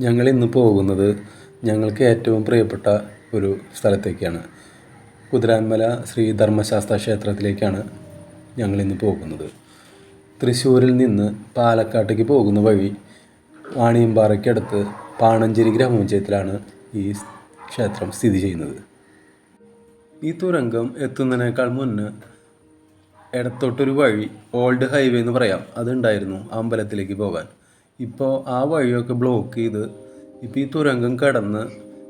ഞങ്ങൾ ഇന്ന് പോകുന്നത് ഞങ്ങൾക്ക് ഏറ്റവും പ്രിയപ്പെട്ട ഒരു സ്ഥലത്തേക്കാണ്. കുതിരാൻമല ശ്രീ ധർമ്മശാസ്ത്ര ക്ഷേത്രത്തിലേക്കാണ് ഞങ്ങൾ ഇന്ന് പോകുന്നത്. തൃശ്ശൂരിൽ നിന്ന് പാലക്കാട്ടേക്ക് പോകുന്ന വഴി വാണിയമ്പാറയ്ക്കടുത്ത് പാണഞ്ചേരി ഗ്രാമപഞ്ചായത്തിലാണ് ഈ ക്ഷേത്രം സ്ഥിതി ചെയ്യുന്നത്. ഈ തുരങ്കം എത്തുന്നതിനേക്കാൾ മുന്നേ ഇടത്തോട്ടൊരു വഴി ഓൾഡ് ഹൈവേ എന്ന് പറയാം. അതുണ്ടായിരുന്നു അമ്പലത്തിലേക്ക് പോകാൻ. ഇപ്പോൾ ആ വഴിയൊക്കെ ബ്ലോക്ക് ചെയ്ത് ഇപ്പോൾ ഈ തുരങ്കം കടന്ന്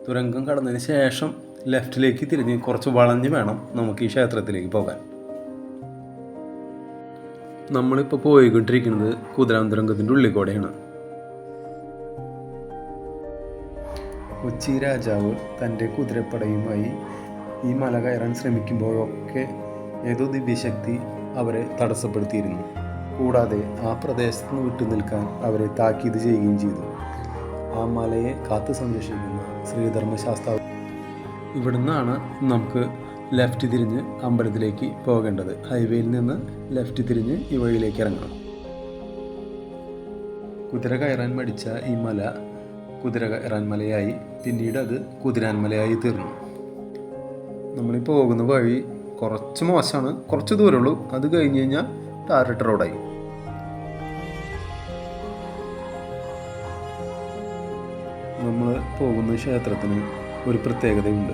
തുരങ്കം കടന്നതിന് ശേഷം ലെഫ്റ്റിലേക്ക് തിരിഞ്ഞ് കുറച്ച് വളഞ്ഞ് വേണം നമുക്ക് ഈ ക്ഷേത്രത്തിലേക്ക് പോകാൻ. നമ്മളിപ്പോൾ പോയിക്കൊണ്ടിരിക്കുന്നത് കുതിരാന്തുരങ്കത്തിന്റെ ഉള്ളിൽ കൂടെയാണ് കൊച്ചി രാജാവ് തന്റെ കുതിരപ്പടയുമായി ഈ മല കയറാൻ ശ്രമിക്കുമ്പോഴൊക്കെ ഏതോ ദിവ്യശക്തി അവരെ തടസ്സപ്പെടുത്തിയിരുന്നു. കൂടാതെ ആ പ്രദേശത്ത് നിന്ന് വിട്ടു നിൽക്കാൻ അവരെ താക്കീത് ചെയ്യുകയും ചെയ്തു. ആ മലയെ കാത്തു സംരക്ഷിക്കുന്ന ശ്രീധർമ്മശാസ്താവ് ഇവിടുന്നാണ് നമുക്ക് ലെഫ്റ്റ് തിരിഞ്ഞ് അമ്പലത്തിലേക്ക് പോകേണ്ടത്. ഹൈവേയിൽ നിന്ന് ലെഫ്റ്റ് തിരിഞ്ഞ് ഈ വഴിയിലേക്ക് ഇറങ്ങണം. കുതിര കയറാൻ മടിച്ച ഈ മല കുതിര കയറാൻ മലയായി. പിന്നീട് അത് കുതിരാൻ മലയായി തീർന്നു. നമ്മളിപ്പോൾ പോകുന്ന വഴി കുറച്ച് മോശമാണ്. കുറച്ച് ദൂരമുള്ളൂ അത് കഴിഞ്ഞ് കഴിഞ്ഞാൽ ടാറിട്ട റോഡായി പോകുന്ന ക്ഷേത്രത്തിന് ഒരു പ്രത്യേകതയുണ്ട്.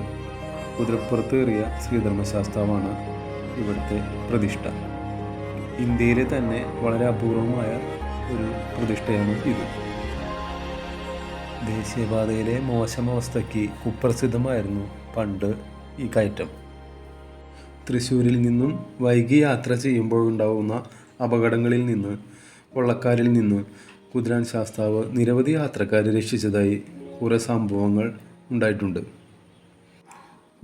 കുതിരപ്പുറത്ത് കയറിയ ശ്രീധർമ്മശാസ്താവാണ് ഇവിടുത്തെ പ്രതിഷ്ഠ. ഇന്ത്യയിലെ തന്നെ വളരെ അപൂർവമായ ഒരു പ്രതിഷ്ഠയാണ് ഇത്. ദേശീയപാതയിലെ മോശം അവസ്ഥയ്ക്ക് കുപ്രസിദ്ധമായിരുന്നു പണ്ട് ഈ കയറ്റം. തൃശ്ശൂരിൽ നിന്നും വൈകി യാത്ര ചെയ്യുമ്പോഴുണ്ടാവുന്ന അപകടങ്ങളിൽ നിന്ന് കൊള്ളക്കാരിൽ നിന്ന് കുതിരാൻ ശാസ്താവ് നിരവധി യാത്രക്കാരെ രക്ഷിച്ചതായി കുറേ സംഭവങ്ങൾ ഉണ്ടായിട്ടുണ്ട്.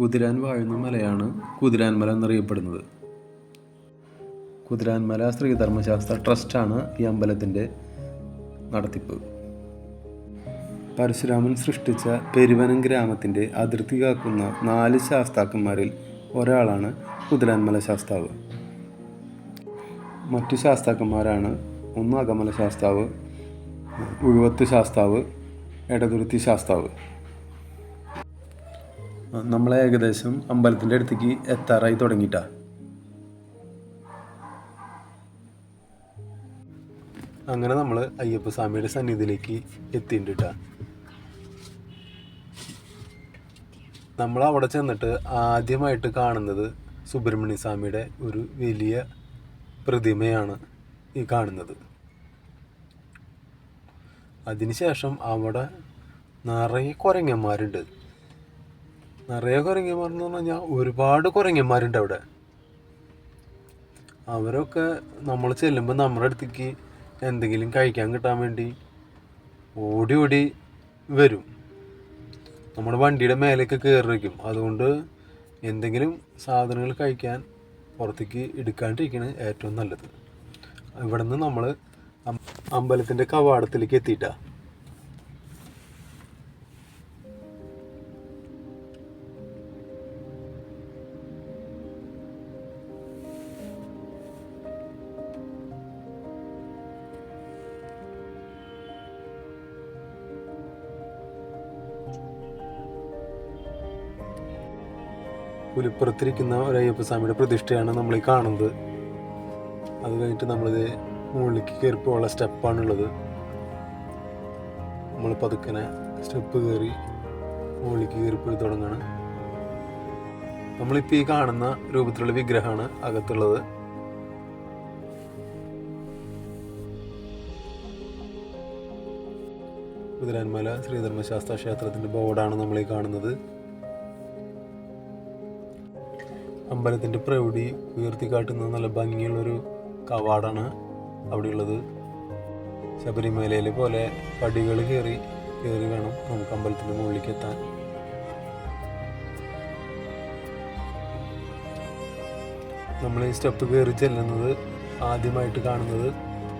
കുതിരാൻ വാഴുന്ന മലയാണ് കുതിരാൻമല എന്നറിയപ്പെടുന്നത്. കുതിരാൻമല ശ്രീധർമ്മശാസ്ത്ര ട്രസ്റ്റാണ് ഈ അമ്പലത്തിന്റെ നടത്തിപ്പ്. പരശുരാമൻ സൃഷ്ടിച്ച പെരുവനം ഗ്രാമത്തിന്റെ അതിർത്തി കാക്കുന്ന നാല് ശാസ്താക്കന്മാരിൽ ഒരാളാണ് കുതിരാൻമല ശാസ്താവ്. മറ്റു ശാസ്താക്കന്മാരാണ് ഒന്ന് അകമല ശാസ്താവ് ഉഴുവത്ത് ശാസ്താവ് എടതുരുത്തി ശാസ്താവ്. നമ്മളെ ഏകദേശം അമ്പലത്തിന്റെ അടുത്തേക്ക് എത്താറായി തുടങ്ങിയിട്ടാ അങ്ങനെ നമ്മൾ അയ്യപ്പ സ്വാമിയുടെ സന്നിധിയിലേക്ക് എത്തിയിട്ടാ നമ്മൾ അവിടെ ചെന്നിട്ട് ആദ്യമായിട്ട് കാണുന്നത് സുബ്രഹ്മണ്യ സ്വാമിയുടെ ഒരു വലിയ പ്രതിമയാണ് ഈ കാണുന്നത്. അതിനുശേഷം അവിടെ നിറയെ കുരങ്ങന്മാരുണ്ട്. നിറയെ കുരങ്ങന്മാരെന്ന് പറഞ്ഞു കഴിഞ്ഞാൽ ഒരുപാട് കുരങ്ങന്മാരുണ്ട് അവിടെ. അവരൊക്കെ നമ്മൾ ചെല്ലുമ്പോൾ നമ്മുടെ അടുത്തേക്ക് എന്തെങ്കിലും കഴിക്കാൻ കിട്ടാൻ വേണ്ടി ഓടി ഓടി വരും. നമ്മുടെ വണ്ടിയുടെ മേലേക്ക് കയറി വയ്ക്കും അതുകൊണ്ട് എന്തെങ്കിലും സാധനങ്ങൾ കഴിക്കാൻ പുറത്തേക്ക് എടുക്കാണ്ടിരിക്കണ ഏറ്റവും നല്ലത്. ഇവിടെ നിന്ന് നമ്മൾ അമ്പലത്തിന്റെ കവാടത്തിലേക്ക് എത്തിയിട്ടാ. പുലിപ്പുറത്തിരിക്കുന്ന ഒരു അയ്യപ്പസ്വാമിയുടെ പ്രതിഷ്ഠയാണ് നമ്മൾ ഈ കാണുന്നത്. അത് കഴിഞ്ഞിട്ട് നമ്മളിത് മുകളിലേക്ക് കയറിപ്പോയുള്ള സ്റ്റെപ്പാണുള്ളത്. നമ്മൾ പതുക്കനെ സ്റ്റെപ്പ് കയറി മുകളിലേക്ക് കയറിപ്പോയി തുടങ്ങണം. നമ്മളിപ്പോൾ ഈ കാണുന്ന രൂപത്തിലുള്ള വിഗ്രഹമാണ് അകത്തുള്ളത്. കുതിരാൻമല ശ്രീധർമ്മശാസ്ത്ര ക്ഷേത്രത്തിന്റെ ബോർഡാണ് നമ്മൾ ഈ കാണുന്നത്. അമ്പലത്തിന്റെ പ്രൗഢി ഉയർത്തിക്കാട്ടുന്ന നല്ല ഭംഗിയുള്ളൊരു കവാടാണ് അവിടെയുള്ളത് ശബരിമലയിലെ പോലെ പടികൾ കയറി കയറി വേണം നമുക്ക് അമ്പലത്തിന്റെ മുകളിലേക്ക് എത്താൻ നമ്മൾ ഈ സ്റ്റെപ്പ് കയറി ചെല്ലുന്നത് ആദ്യമായിട്ട് കാണുന്നത്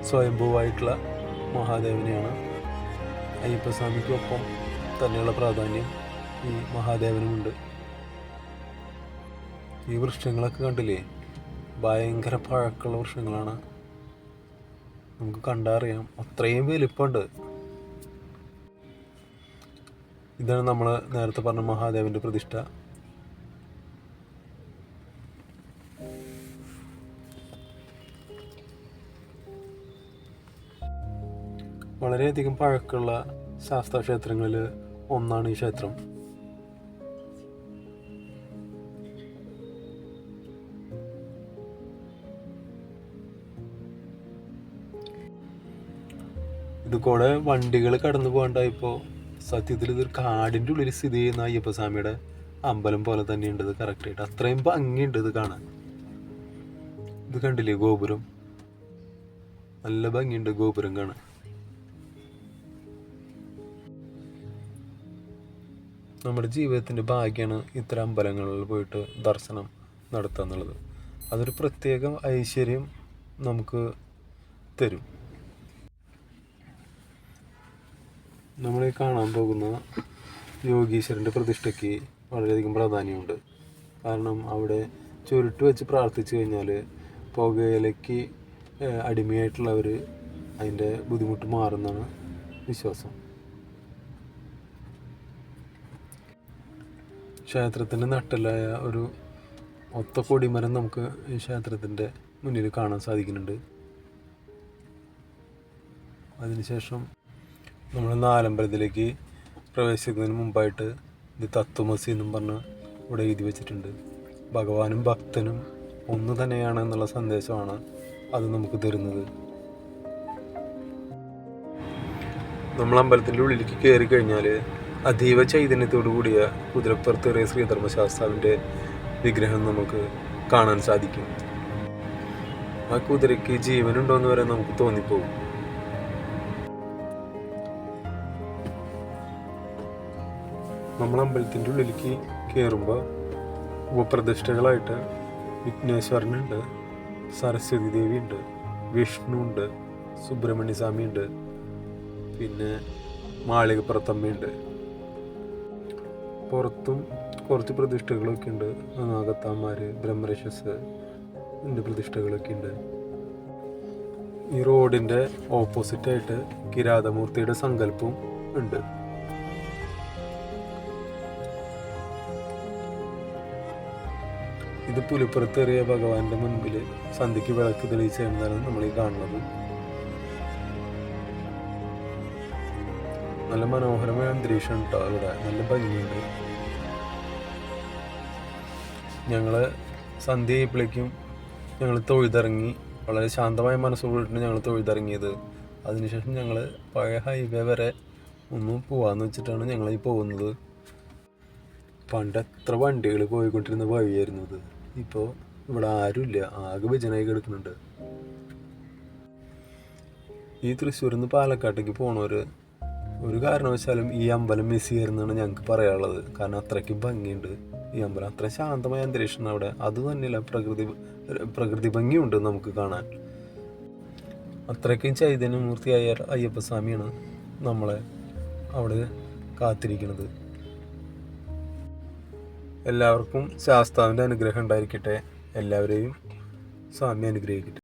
സ്വയംഭൂവായിട്ടുള്ള മഹാദേവനെയാണ്. അയ്യപ്പസ്വാമിക്കൊപ്പം തന്നെയുള്ള പ്രാധാന്യം ഈ മഹാദേവനുമുണ്ട്. ഈ വൃക്ഷങ്ങളൊക്കെ കണ്ടില്ലേ? ഭയങ്കര പഴക്കമുള്ള വൃക്ഷങ്ങളാണ്. നമുക്ക് കണ്ടറിയാം. അത്രയും വലിപ്പമുണ്ട്. ഇതാണ് നമ്മൾ നേരത്തെ പറഞ്ഞ മഹാദേവന്റെ പ്രതിഷ്ഠ. വളരെയധികം പഴക്കമുള്ള ശാസ്താക്ഷേത്രങ്ങളിൽ ഒന്നാണ് ഈ ക്ഷേത്രം. ഇത് കൂടെ വണ്ടികൾ കടന്നു പോകണ്ടായപ്പോൾ സത്യത്തിൽ ഇതൊരു കാടിന്റെ ഉള്ളിൽ സ്ഥിതി ചെയ്യുന്ന അയ്യപ്പസ്വാമിയുടെ അമ്പലം പോലെ തന്നെയുണ്ട് ഇത് കറക്റ്റായിട്ട് അത്രയും ഭംഗിയുണ്ട് ഇത് കാണാൻ. ഇത് കണ്ടില്ലേ ഗോപുരം? നല്ല ഭംഗിയുണ്ട് ഗോപുരം കാണാൻ. നമ്മുടെ ജീവിതത്തിന്റെ ഭാഗ്യമാണ് ഇത്തരം അമ്പലങ്ങളിൽ പോയിട്ട് ദർശനം നടത്തുക എന്നുള്ളത്. അതൊരു പ്രത്യേക ഐശ്വര്യം നമുക്ക് തരും. നമ്മൾ കാണാൻ പോകുന്ന യോഗീശ്വരന്റെ പ്രതിഷ്ഠയ്ക്ക് വളരെയധികം പ്രാധാന്യമുണ്ട്. കാരണം അവിടെ ചുരുട്ട് വെച്ച് പ്രാർത്ഥിച്ചു കഴിഞ്ഞാൽ പുകയിലേക്ക് അടിമയായിട്ടുള്ളവർ അതിന്റെ ബുദ്ധിമുട്ട് മാറുന്നതാണ് വിശ്വാസം. ക്ഷേത്രത്തിന്റെ നട്ടലായ ഒരു ഒത്ത കൊടിമരം നമുക്ക് ഈ ക്ഷേത്രത്തിന്റെ മുന്നിൽ കാണാൻ സാധിക്കുന്നുണ്ട്. അതിനുശേഷം നമ്മൾ നാലമ്പലത്തിലേക്ക് പ്രവേശിക്കുന്നതിന് മുമ്പായിട്ട് ഇത് തത്വമസി എന്നും പറഞ്ഞ് ഇവിടെ എഴുതി വെച്ചിട്ടുണ്ട്. ഭഗവാനും ഭക്തനും ഒന്ന് തന്നെയാണ് എന്നുള്ള സന്ദേശമാണ് അത് നമുക്ക് തരുന്നത്. നമ്മൾ അമ്പലത്തിന്റെ ഉള്ളിലേക്ക് കയറി കഴിഞ്ഞാൽ അതീവ ചൈതന്യത്തോടു കൂടിയ കുതിരപ്പുറത്തേറിയ ശ്രീധർമ്മശാസ്താവിന്റെ വിഗ്രഹം നമുക്ക് കാണാൻ സാധിക്കും. ആ കുതിരയ്ക്ക് ജീവനുണ്ടോ എന്ന് വരെ നമുക്ക് തോന്നിപ്പോകും. നമ്മൾ അമ്പലത്തിന്റെ ഉള്ളിലേക്ക് കയറുമ്പോൾ ഉപപ്രതിഷ്ഠകളായിട്ട് വിഘ്നേശ്വരനുണ്ട് സരസ്വതി ദേവി ഉണ്ട് വിഷ്ണു ഉണ്ട് സുബ്രഹ്മണ്യ സ്വാമിയുണ്ട് പിന്നെ മാളികപ്പുറത്തമ്മയുണ്ട്. പുറത്തും കുറച്ച് പ്രതിഷ്ഠകളൊക്കെ ഉണ്ട് നാഗത്താന്മാർ ബ്രഹ്മരക്ഷസ് എന്റെ പ്രതിഷ്ഠകളൊക്കെ ഉണ്ട് ഈ റോഡിന്റെ ഓപ്പോസിറ്റായിട്ട് കിരാതമൂർത്തിയുടെ സങ്കല്പവും ഉണ്ട്. ഇത് പുലിപ്പുറത്തേറിയ ഭഗവാന്റെ മുൻപിൽ സന്ധ്യയ്ക്ക് വിളക്ക് തെളിയിച്ചാണ് നമ്മൾ ഈ കാണുന്നത്. നല്ല മനോഹരമായ അന്തരീക്ഷം കേട്ടോ ഇവിടെ. നല്ല ഭംഗിയുണ്ട്. ഞങ്ങൾ സന്ധ്യ ആയപ്പോഴേക്കും ഞങ്ങൾ തൊഴുതിറങ്ങി വളരെ ശാന്തമായ മനസ്സോടിട്ടാണ് ഞങ്ങൾ തൊഴുതിറങ്ങിയത്. അതിനുശേഷം ഞങ്ങൾ പഴയ ഹൈവേ വരെ ഒന്ന് പോവാന്ന് വെച്ചിട്ടാണ് ഞങ്ങൾ ഈ പോകുന്നത്. പണ്ട് എത്ര വണ്ടികൾ പോയിക്കൊണ്ടിരുന്ന വഴിയായിരുന്നു ഇപ്പോൾ ഇവിടെ ആരുമില്ല. ആകെ വിജനായി കിടക്കുന്നുണ്ട്. ഈ തൃശ്ശൂരിൽ നിന്ന് പാലക്കാട്ടേക്ക് പോണവർ ഒരു കാരണവശാലും ഈ അമ്പലം മിസ് ചെയ്യരുതെന്നാണ് ഞങ്ങൾക്ക് പറയാനുള്ളത്. കാരണം അത്രയ്ക്ക് ഭംഗിയുണ്ട്. ഈ അമ്പലം അത്ര ശാന്തമായ അന്തരീക്ഷമാണ് അവിടെ. അത് തന്നെയല്ല പ്രകൃതി പ്രകൃതി ഭംഗിയുണ്ട് നമുക്ക് കാണാൻ. അത്രയ്ക്കും ചൈതന്യമൂർത്തിയായ അയ്യപ്പസ്വാമിയാണ് നമ്മളെ അവിടെ കാത്തിരിക്കുന്നത്. എല്ലാവർക്കും ശാസ്താവിന്റെ അനുഗ്രഹം ഉണ്ടായിരിക്കട്ടെ. എല്ലാവരെയും സ്വാമി അനുഗ്രഹിക്കട്ടെ.